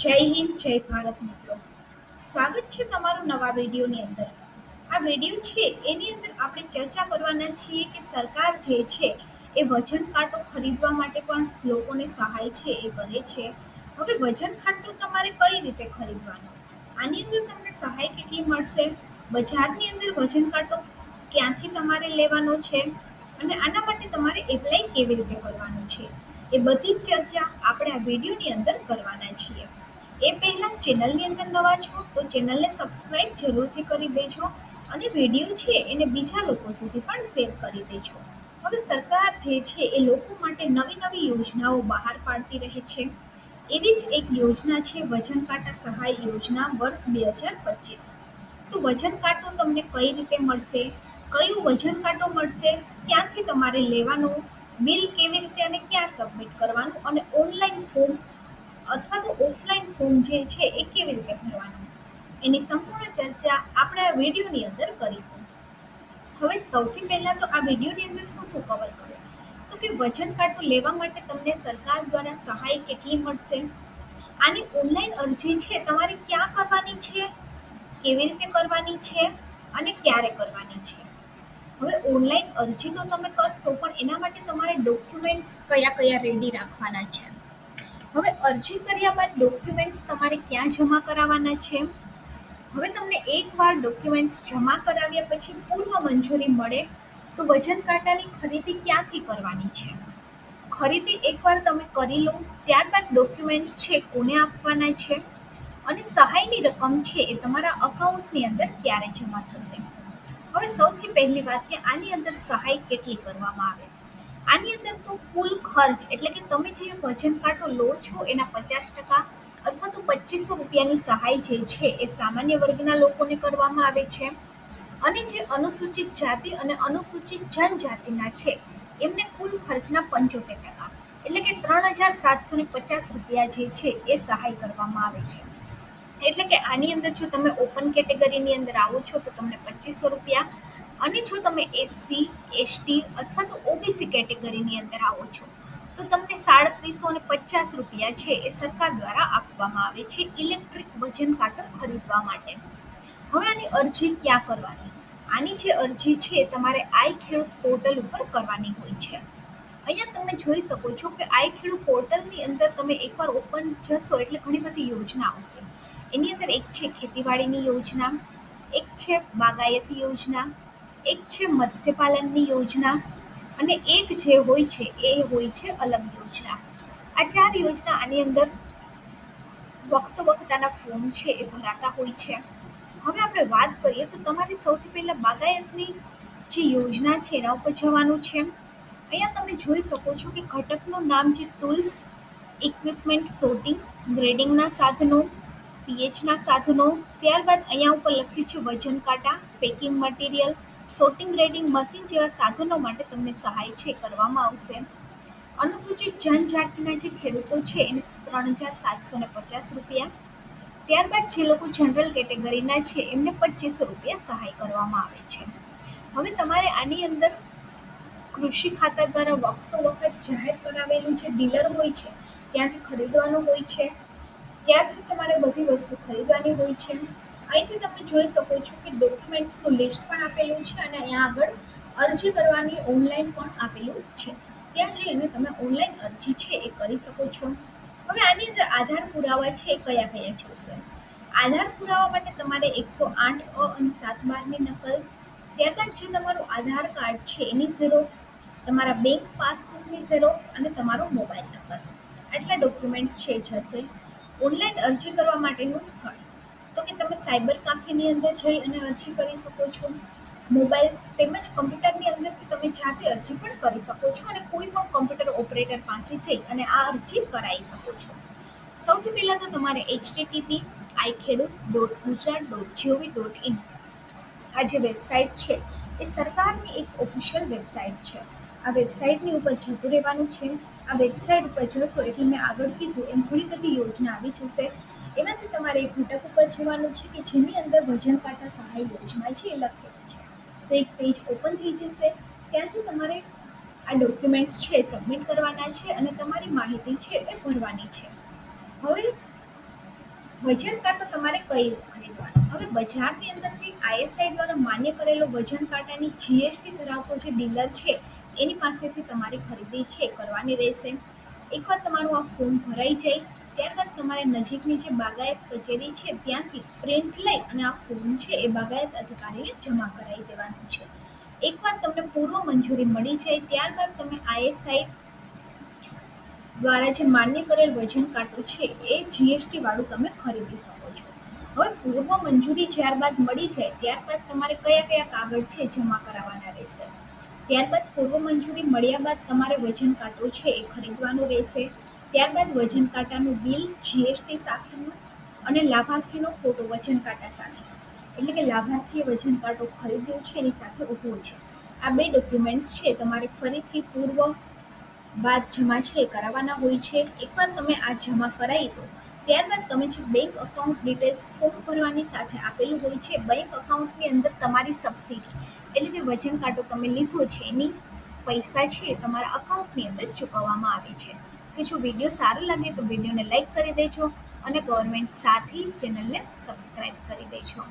જય હિન્દ, જય ભારત મિત્રો. સ્વાગત છે તમારું નવા વિડીયોની અંદર. આ વીડિયો છે, એની અંદર આપણે ચર્ચા કરવાના છીએ કે સરકાર જે છે, એ વજન કાંટો ખરીદવા માટે પણ લોકોને સહાય છે, એ કરે છે. હવે વજન કાંટો તમારે કઈ રીતે ખરીદવાનો? આની અંદર તમને સહાય કેટલી મળશે? બજારની અંદર વજન કાંટો ક્યાંથી તમારે લેવાનો છે? અને આના માટે તમારે એપ્લાય કેવી રીતે કરવાનું છે? એ બધી જ ચર્ચા આપણે આ વિડીયોની અંદર કરવાના છીએ. એ પહેલાં ચેનલની અંદર નવા છો, તો ચેનલને સબસ્ક્રાઈબ જરૂરથી કરી દેજો અને વીડિયો છે એને બીજા લોકો સુધી પણ શેર કરી દેજો. હવે સરકાર જે છે એ લોકો માટે નવી નવી યોજનાઓ બહાર પાડતી રહે છે. એવી જ એક યોજના છે વજન કાંટા સહાય યોજના વર્ષ બે હજાર પચીસ. તો વજન કાંટો તમને કઈ રીતે મળશે? કયું વજન કાંટો મળશે? ક્યાંથી તમારે લેવાનું? બિલ કેવી રીતે અને ક્યાં સબમિટ કરવાનું? અને ઓનલાઈન ફોર્મ અથવા તો ઓફલાઈન ફોર્મ જે છે એ કેવી રીતે ભરવાનું? એની સંપૂર્ણ ચર્ચા આપણે આ વિડીયોની અંદર કરીશું. હવે સૌથી પહેલાં તો આ વિડીયોની અંદર શું શું કવર કરે તો કે વજન કાર્ડનું લેવા માટે તમને સરકાર દ્વારા સહાય કેટલી મળશે? આની ઓનલાઈન અરજી છે, તમારે ક્યાં કરવાની છે? કેવી રીતે કરવાની છે? અને ક્યારે કરવાની છે? હવે ઓનલાઈન અરજી તો તમે કરશો, પણ એના માટે તમારે ડોક્યુમેન્ટ્સ કયા કયા રેડી રાખવાના છે? હવે અરજી કર્યા બાદ ડોક્યુમેન્ટ્સ તમારે ક્યાં જમા કરાવવાના છે? હવે તમને એકવાર ડોક્યુમેન્ટ્સ જમા કરાવ્યા પછી પૂર્વ મંજૂરી મળે તો વજન કાંટાની ખરીદી ક્યાંથી કરવાની છે? ખરીદી એકવાર તમે કરી લો, ત્યારબાદ ડોક્યુમેન્ટ્સ છે કોને આપવાના છે? અને સહાયની રકમ છે એ તમારા અકાઉન્ટની અંદર ક્યારે જમા થશે? હવે સૌથી પહેલી વાત કે આની અંદર સહાય કેટલી કરવામાં આવે? આની અંદર તો કુલ ખર્ચ, એટલે કે તમે જે વજન કાંટો લો છો, એના પચાસ ટકા અથવા તો પચીસો રૂપિયાની સહાય જે છે, એ સામાન્ય વર્ગના લોકોને કરવામાં આવે છે. અને જે અનુસૂચિત જાતિ અને અનુસૂચિત જનજાતિના છે, એમને કુલ ખર્ચના પંચોતેર ટકા, એટલે કે ત્રણ હજાર સાતસો ને પચાસ રૂપિયા જે છે, એ સહાય કરવામાં આવે છે. એટલે કે આની અંદર જો તમે ઓપન કેટેગરીની અંદર આવો છો, તો તમને પચીસો રૂપિયા અને જો તમે એસસી એસટી અથવા તો ઓબીસી કેટેગરીની અંદર આવો છો, તો તમને સાડત્રીસો અને પચાસ રૂપિયા છે એ સરકાર દ્વારા આપવામાં આવે છે ઇલેક્ટ્રિક વજન કાંટો ખરીદવા માટે. હવે આની અરજી ક્યાં કરવાની? આની જે અરજી છે તમારે આઈ ખેડૂત પોર્ટલ ઉપર કરવાની હોય છે. અહીંયા તમે જોઈ શકો છો કે આઈ ખેડૂત પોર્ટલની અંદર તમે એકવાર ઓપન જશો એટલે ઘણી બધી યોજના આવશે. એની અંદર એક છે ખેતીવાડીની યોજના, એક છે બાગાયતી યોજના એક છે મત્સ્યપાલનની યોજના અને એક જે હોય છે, એ હોય છે અલગ યોજના. આ ચાર યોજના આની અંદર વખતો વખતાના ફોર્મ છે એ ભરાતા હોય છે. હવે આપણે વાત કરીએ તો તમારે સૌથી પહેલાં બાગાયતની જે યોજના છે, એના ઉપર જવાનું છે. અહીંયા તમે જોઈ શકો છો કે ઘટકનું નામ છે ટૂલ્સ, ઇક્વિપમેન્ટ સોર્ટિંગ, ગ્રેડિંગના સાધનો, પીએચના સાધનો. ત્યારબાદ અહીંયા ઉપર લખ્યું છે વજન કાંટા, packing material sorting grading machine જેવા સાધનો માટે તમને સહાય છે, કરવામાં આવશે. અનુસૂચિત જનજાતિના જે ખેડૂતો છે, એને ત્રણ હજાર સાતસો ને પચાસ રૂપિયા. ત્યારબાદ જે લોકો જનરલ કેટેગરીના છે, એમને પચીસો રૂપિયા સહાય કરવામાં આવે છે. હવે તમારે આની અંદર કૃષિ ખાતા દ્વારા વખતો વખત જાહેર કરાવેલું જે ડીલર હોય છે, ત્યાંથી ખરીદવાનું હોય છે. ત્યારથી તમારે બધી વસ્તુ ખરીદવાની હોય છે. અહીંથી તમે જોઈ શકો છો કે ડોક્યુમેન્ટ્સનું લિસ્ટ પણ આપેલું છે અને અહીંયા આગળ અરજી કરવાની ઓનલાઈન પણ આપેલું છે. ત્યાં જઈને તમે ઓનલાઈન અરજી છે એ કરી શકો છો. હવે આની અંદર આધાર પુરાવા છે એ કયા કયા સર આધાર પુરાવા માટે તમારે એક તો આઠ, અ અને સાત બારની નકલ. ત્યારબાદ જે તમારું આધાર કાર્ડ છે એની ઝેરોક્સ તમારા બેંક પાસબુકની ઝેરોક્સ અને તમારો મોબાઈલ નંબર આટલા ડોક્યુમેન્ટ્સ છે જશે ઓનલાઈન અરજી કરવા માટેનું સ્થળ. તો કે તમે સાયબર કાફેની અંદર જઈ અને અરજી કરી શકો છો. મોબાઈલ તેમજ કમ્પ્યુટરની અંદરથી તમે જાતે અરજી પણ કરી શકો છો અને કોઈ પણ કમ્પ્યુટર ઓપરેટર પાસે જઈ અને આ અરજી કરાવી શકો છો. સૌથી પહેલાં તો તમારે HTTP i khedut dot Gujarat dot G O V dot in. આ જે વેબસાઇટ છે, એ સરકારની એક ઓફિશિયલ વેબસાઇટ છે. આ વેબસાઇટની ઉપર જતું રહેવાનું છે. આ વેબસાઇટ ઉપર જશો એટલે મેં આગળ કીધું એમ ઘણી બધી યોજના આવી જશે. એમાંથી તમારે એ ઘટક ઉપર જવાનું છે કે જેની અંદર વજન કાંટા સહાય યોજના છે એ લખેલી છે. તો એક પેજ ઓપન થઈ જશે. ત્યાંથી તમારે આ ડોક્યુમેન્ટ્સ છે સબમિટ કરવાના છે અને તમારી માહિતી છે એ ભરવાની છે. હવે વજન કાંટો તમારે કઈ ખરીદવાનો? હવે બજારની અંદરથી આઈએસઆઈ દ્વારા માન્ય કરેલો વજન કાંટાની જીએસટી ધરાવતો જે ડીલર છે, એની પાસેથી તમારી ખરીદી છે કરવાની રહેશે. એકવાર તમારું આ ફોર્મ ભરાઈ જાય ત્યારબાદ તમારે નજીકની જે બાગાયત કચેરી છે, ત્યાંથી પ્રિન્ટ લઈ અને આ ફોર્મ છે એ બાગાયત અધિકારીને જમા કરાવી દેવાનું છે. એકવાર તમને પૂર્વ મંજૂરી મળી જાય, ત્યારબાદ તમે આઈએસઆઈ દ્વારા જે માન્ય કરેલ વજન કાંટો છે એ જીએસટી વાળું તમે ખરીદી શકો છો. હવે પૂર્વ મંજૂરી ત્યારબાદ મળી જાય, ત્યારબાદ તમારે કયા કયા કાગળ છે જમા કરાવવાના રહેશે? ત્યારબાદ પૂર્વ મંજૂરી મળ્યા બાદ તમારે વજન કાંટો છે એ ખરીદવાનો રહેશે. ત્યારબાદ વજન કાંટાનું બિલ જીએસટી સાથેનું અને લાભાર્થીનો ફોટો વજન કાંટા સાથે. એટલે કે લાભાર્થીએ વજન કાંટો ખરીદ્યો છે, એની સાથે ઊભો છે. આ બે ડોક્યુમેન્ટ્સ છે, તમારે ફરીથી પૂર્વ બાદ જમા છે એ કરાવવાના હોય છે. એકવાર તમે આ જમા કરાવી દો, ત્યારબાદ તમે જે બેંક અકાઉન્ટ ડિટેલ્સ ફોર્મ ભરવાની સાથે આપેલું હોય છે બેંક અકાઉન્ટની અંદર તમારી સબસિડી એટલે કે વજન કાંટો તમે લીધો છે, એની પૈસા છે તમારા અકાઉન્ટની અંદર ચૂકવવામાં આવે છે. તો જો વીડિયો સારો લાગે તો વિડીયોને લાઈક કરી દેજો અને ગવર્મેન્ટ સાથી ચેનલને સબસ્ક્રાઈબ કરી દેજો.